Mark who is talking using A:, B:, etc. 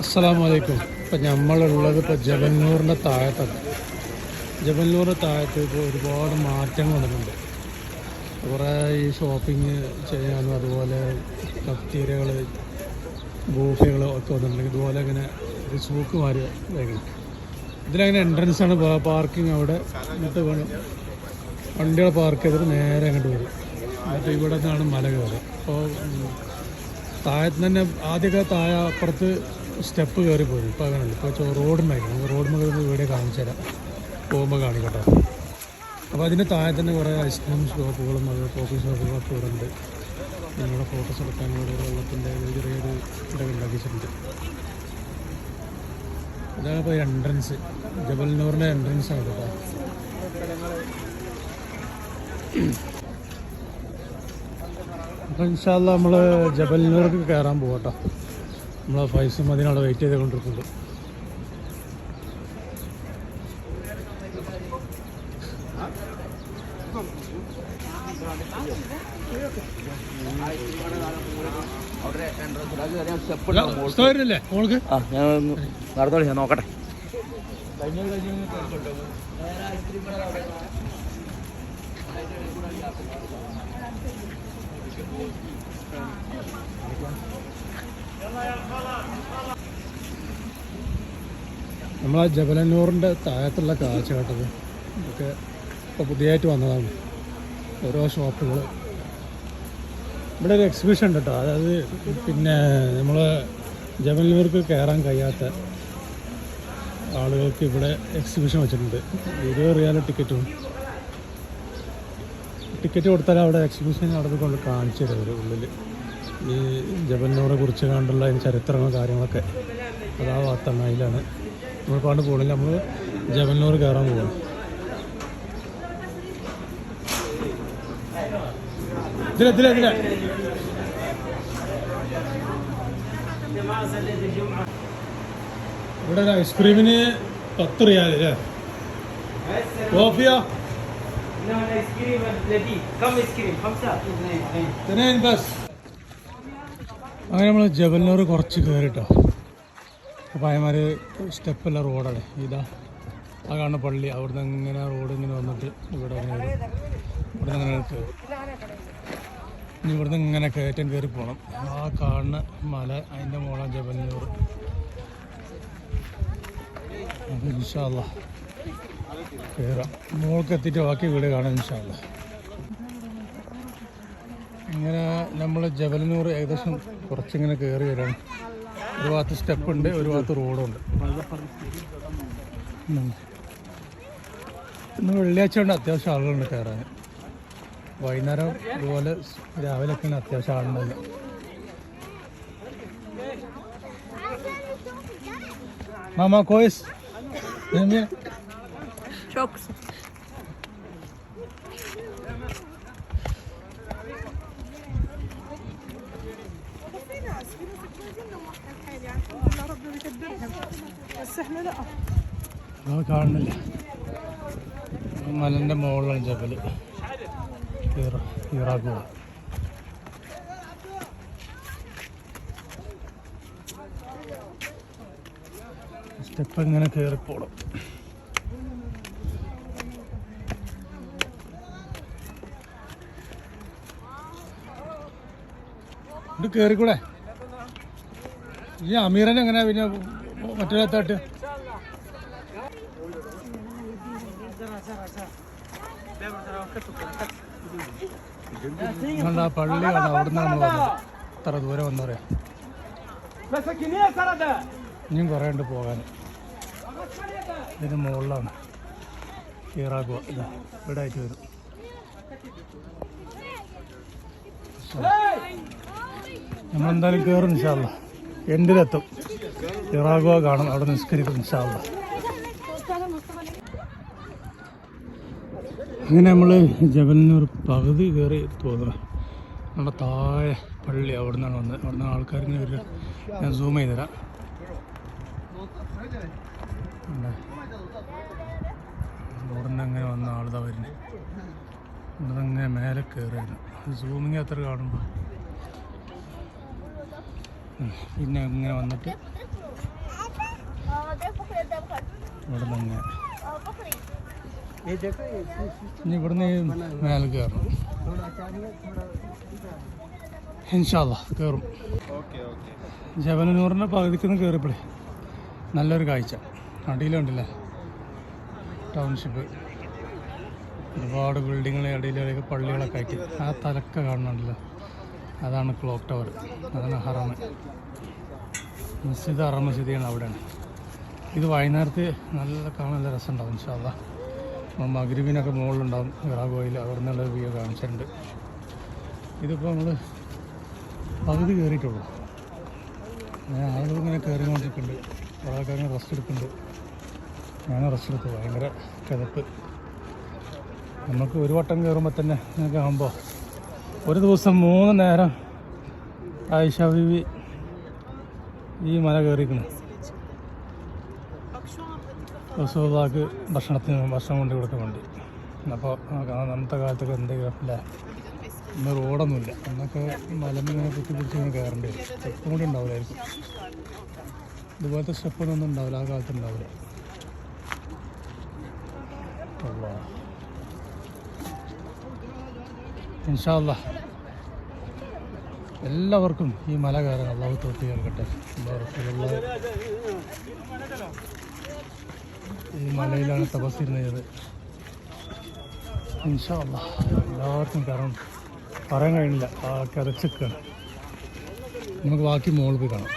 A: അസ്സലാമു വലൈക്കും ഇപ്പം നമ്മളുള്ളത് ഇപ്പോൾ ജബന്നൂറിന്റെ താഴത്താണ്. ജബന്നൂറിന്റെ താഴത്ത് ഇപ്പോൾ ഒരുപാട് മാറ്റങ്ങൾ വന്നിട്ടുണ്ട്. കുറേ ഈ ഷോപ്പിംഗ് ചെയ്യാനും അതുപോലെ കഫ്റ്റീരിയകൾ ബൂഫികൾ ഒക്കെ വന്നിട്ടുണ്ട്. ഇതുപോലെ ഇങ്ങനെ ഒരു സൂക്ക് മാറി വേഗം ഇതിലങ്ങനെ എൻട്രൻസ് ആണ് പാർക്കിംഗ് അവിടെ. വേണം. വണ്ടികൾ പാർക്ക് ചെയ്തിട്ട് നേരെ അങ്ങോട്ട് വരും. എന്നിട്ട് ഇവിടെ നിന്നാണ് മല കയറുക. അപ്പോൾ താഴത്ത് തന്നെ ആദ്യമൊക്കെ താഴെ അപ്പുറത്ത് സ്റ്റെപ്പ് കയറി പോയി. ഇപ്പോൾ അങ്ങനെയല്ല ഇപ്പോൾ റോഡ് നമുക്ക് റോഡ് മുകളിൽ വീഡിയോ കാണിച്ചു തരാം. പോകുമ്പോൾ കാണിക്കട്ടെ അപ്പോൾ അതിന് താഴെ തന്നെ കുറേ ഐസ്ക്രീം ഷോപ്പുകളും അത് കോഫി ഷോപ്പുകളും ഒക്കെ ഇവിടെ ഉണ്ട് നിങ്ങളുടെ ഫോട്ടോസ് എടുക്കാൻ കൂടി ഒരു വെള്ളത്തിന്റെ ചെറിയൊരു ഇടം ഉണ്ടാക്കിയിട്ടുണ്ട്. ഇതാണ് ഇപ്പോൾ എൻട്രൻസ് ജബൽനൂറിന്റെ എൻട്രൻസ് ആണ് കേട്ടോ. ഇൻഷാല്ല നമ്മൾ ജബൽനൂർക്ക് കയറാൻ പോകട്ടോ നമ്മൾ പൈസ മതിനവിടെ വെയിറ്റ് ചെയ്തുകൊണ്ടിരിക്കുന്നുണ്ട്
B: നടത്തോളി ഞാൻ ഒന്ന് നടന്നോളി ഞാൻ നോക്കട്ടെ.
A: നമ്മളാ ജബലന്നൂറിന്റെ താഴത്തുള്ള കാഴ്ച കേട്ടത്. ഇതൊക്കെ ഇപ്പോൾ പുതിയതായിട്ട് വന്നതാണ്. ഓരോ ഷോപ്പുകൾ ഇവിടെ ഒരു എക്സിബിഷൻ ഉണ്ട് കേട്ടോ അതായത് പിന്നെ നമ്മൾ ജബലന്നൂർക്ക് കയറാൻ കഴിയാത്ത ആളുകൾക്ക് ഇവിടെ എക്സിബിഷൻ വെച്ചിട്ടുണ്ട്. ഇരുപത് റിയാൽ ടിക്കറ്റും ടിക്കറ്റ് കൊടുത്താൽ അവിടെ എക്സിബിഷൻ അവിടെ കൊണ്ട് കാണിച്ചു തരും ഒരു ഉള്ളിൽ ഈ ജപനോടെ കുറിച്ച് കണ്ടുള്ള അതിന് ചരിത്രങ്ങളും കാര്യങ്ങളൊക്കെ. അത് ആ ഭാഗത്താണ് അതിലാണ് നമ്മൾ പാണ്ട് പോകണില്ല നമ്മൾ ജബൽനൂർ കയറാൻ പോകണം ഇവിടെ ഐസ്ക്രീമിന് പത്ത് ബസ് അങ്ങനെ നമ്മൾ ജബൽനൂർ കുറച്ച് കയറിട്ടോ പയമാർ സ്റ്റെപ്പല്ല റോഡാണ് ഇതാ. ആ കാണുന്ന പള്ളി. അവിടുന്ന് ഇങ്ങനെ റോഡ് ഇങ്ങനെ വന്നിട്ട് ഇവിടെ അങ്ങനെ വരും. ഇവിടെ നിന്ന് അങ്ങനെ കയറും ഇനി ഇവിടുന്ന് ഇങ്ങനെ കയറ്റം കയറി പോകണം ആ കാണുന്ന മല അതിന്റെ മോളാണ് അപ്പോൾ ഇൻഷാല്ല കയറാം മോൾക്ക് എത്തിയിട്ട് ബാക്കി വീട് കാണാൻ ഇൻഷാല്ല ഇങ്ങനെ നമ്മൾ ജബലനൂർ ഏകദേശം കുറച്ചിങ്ങനെ കയറി വരാണ്. ഒരു ഭാഗത്ത് സ്റ്റെപ്പ് ഉണ്ട് ഒരു ഭാഗത്ത് റോഡുണ്ട്. ഇന്ന് വെള്ളിയാഴ്ച കൊണ്ട് അത്യാവശ്യം ആളുകളുണ്ട് കയറാൻ വൈകുന്നേരം ഇതുപോലെ രാവിലെ ഒക്കെ അത്യാവശ്യം ആളുണ്ടല്ലോ മാമ കോയസ് ഏമിയ
C: شوكس
D: في ناس في ناس كويسين ومحكم الحين يعني الحمد لله ربنا بيقدرهم بس احنا لا
A: അത് കാണുന്നില്ല ആ മലൻ്റെ മുകളിലാണ് ജബൽ ഇറാഖ് സ്റ്റെപ്പ് ഇങ്ങനെ കയറിപ്പോണം ഇത് കയറിക്കൂടെ ഈ അമീറൻ എങ്ങനെ പിന്നെ മറ്റൊരാത്താട്ട് നിങ്ങളുടെ ആ പള്ളി കണ്ട അവിടെ നിന്നാണ് ഇത്ര ദൂരം വന്നു പറയാം. ഇനിയും കുറേ ഉണ്ട് പോകാൻ. ഇതിന് മുകളിലാണ്. ഇതാ ഇവിടെ ആയിട്ട് വരും. നമ്മളെന്തായാലും കയറും ഇൻഷാല്ല എൻഡിലെത്തും ഇറാഖുവ കാണും അവിടെ നിസ്കരിക്കും ഇൻഷാല്ല അങ്ങനെ നമ്മൾ ജബലിനൊരു പകുതി കയറി തോന്നുന്നു. നമ്മുടെ താഴെ പള്ളി അവിടെ നിന്നാണ് വന്നത് അവിടെ നിന്ന് ആൾക്കാർ ഇങ്ങനെ വരിക. ഞാൻ സൂം ചെയ്ത് തരാം. അവിടെ നിന്ന് അങ്ങനെ വന്ന ആളുതാ വരുന്നത് അവിടെ നിന്ന് അങ്ങനെ മേലെ കയറിയിരുന്നു സൂമിങ് അത്ര കാണുമ്പോൾ. പിന്നെ ഇങ്ങനെ വന്നിട്ട് ഇവിടെ ഇനി ഇവിടുന്ന് മേലെ കയറണം. ഇൻഷാല്ല കയറും. ജബനൂറിന്റെ പകുതിക്ക് നിന്ന് കയറിയപ്പോഴേ നല്ലൊരു കാഴ്ച. അടിയിലുണ്ടല്ലേ ടൗൺഷിപ്പ്. ഒരുപാട് ബിൽഡിങ്ങൾ ഇടയിലൊക്കെ പള്ളികളൊക്കെ ആയിട്ട്. ആ തലക്ക കാണുന്നുണ്ടല്ലോ. അതാണ് ക്ലോക്ക് ടവർ അതാണ് ഹറമ്. മസ്ജിദ് ഹറം മസ്ജിദിയാണ് അവിടെയാണ്. ഇത് വൈകുന്നേരത്ത് നല്ല കാണാൻ നല്ല രസമുണ്ടാവും ഇൻഷാല്ല മഗ്രിബിനൊക്കെ മുകളിലുണ്ടാവും ഗ്രാഗോയിൽ അവിടെ നിന്നുള്ള വ്യൂ കാണിച്ചിട്ടുണ്ട്. ഇതിപ്പോൾ നമ്മൾ പകുതി കയറിയിട്ടുള്ളൂ. ഇങ്ങനെ കയറിക്കൊണ്ടിരിക്കുന്നുണ്ട്. കുറേ ആൾക്കാർ റെസ്റ്റ് എടുക്കുന്നുണ്ട്. ഞാൻ റെസ്റ്റ് എടുത്തു ഭയങ്കര കിതപ്പ്. നമുക്ക് ഒരു വട്ടം കയറുമ്പോൾ തന്നെ ആകുമ്പോൾ ഒരു ദിവസം മൂന്ന് നേരം ആയിഷ ബീവി ഈ മല കയറിക്കുന്നു റസൂദാക്ക് ഭക്ഷണത്തിന് ഭക്ഷണം കൊണ്ട് കൊടുക്കാൻ വേണ്ടി. അപ്പോൾ അന്നത്തെ കാലത്തൊക്കെ എന്തെങ്കിലും അല്ലേ ഇന്ന് റോഡൊന്നുമില്ല. അന്നൊക്കെ മലമിങ്ങനെ കുത്തി പിടിച്ച് കയറേണ്ടി വരും. സ്റ്റെപ്പും കൂടി ഉണ്ടാവില്ലായിരിക്കും. ഇതുപോലത്തെ സ്റ്റെപ്പൊന്നും ഉണ്ടാവില്ല. ആ കാലത്ത് ഉണ്ടാവില്ല. ഇൻഷാല്ല എല്ലാവർക്കും ഈ മല കയറാൻ അള്ളാഹു തോട്ടി കേൾക്കട്ടെ ഈ മലയിലാണ് തപസ്സിരുന്നത് ഇൻഷാല്ല എല്ലാവർക്കും കാരണം പറയാൻ കഴിയുന്നില്ല. ആ കിതച്ചിക്കാണ് നമുക്ക് ബാക്കി മോളിൽ പോയി കാണാം.